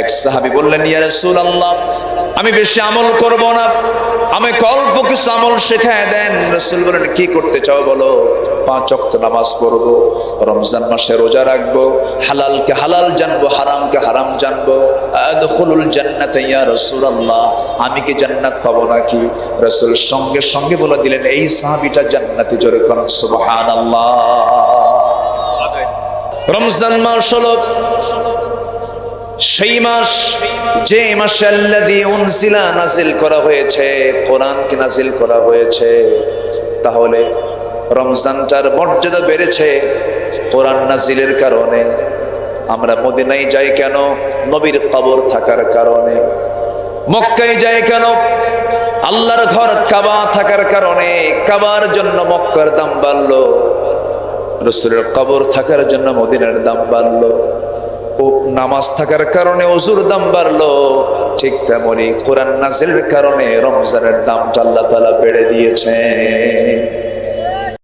এক সাহাবি বললেন, ইয়া রাসূলুল্লাহ, আমি বেশি আমল করব না। আমি অল্প কিছু আমল শেখায় দেন। রাসূল বলেন, কি করতে চাও বলো? পাঁচ ওয়াক্ত নামাজ পড়ব, রমজান মাসে রোজা রাখব, হালালকে হালাল জানব, হারামকে হারাম জানব। আদখুলুল জান্নাতে, ইয়া রাসূলুল্লাহ, আমি কি জান্নাত পাবো নাকি? রাসূল সঙ্গে সঙ্গে বলে দিলেন, এই সাহাবিটা জান্নাতে জোরে কোন সুবহানাল্লাহ। রমজান মাস হলো সেই মাস, যে মাসে আল্লাহ দিয়ে উনসিলা নাজিল করা হয়েছে, কোরআনকে নাজিল করা হয়েছে, তাহলে রমজানটার মর্যাদা বেড়েছে কোরআন নাজিলের কারণে। আমরা মদিনায় যাই কেন? নবীর কবর থাকার কারণে। মক্কায় যাই কেন? আল্লাহর ঘর কাবা থাকার কারণে। কাবার জন্য মক্কার দাম বাড়লো। রসুলের কবর থাকার জন্য মদিনার দাম বাড়লো। নামাজ থাকার কারণে অজুর দাম বাড়লো। ঠিক তেমনি কোরআন নাজিলের কারণে রমজানের দাম আল্লাহ তালা বেড়ে দিয়েছে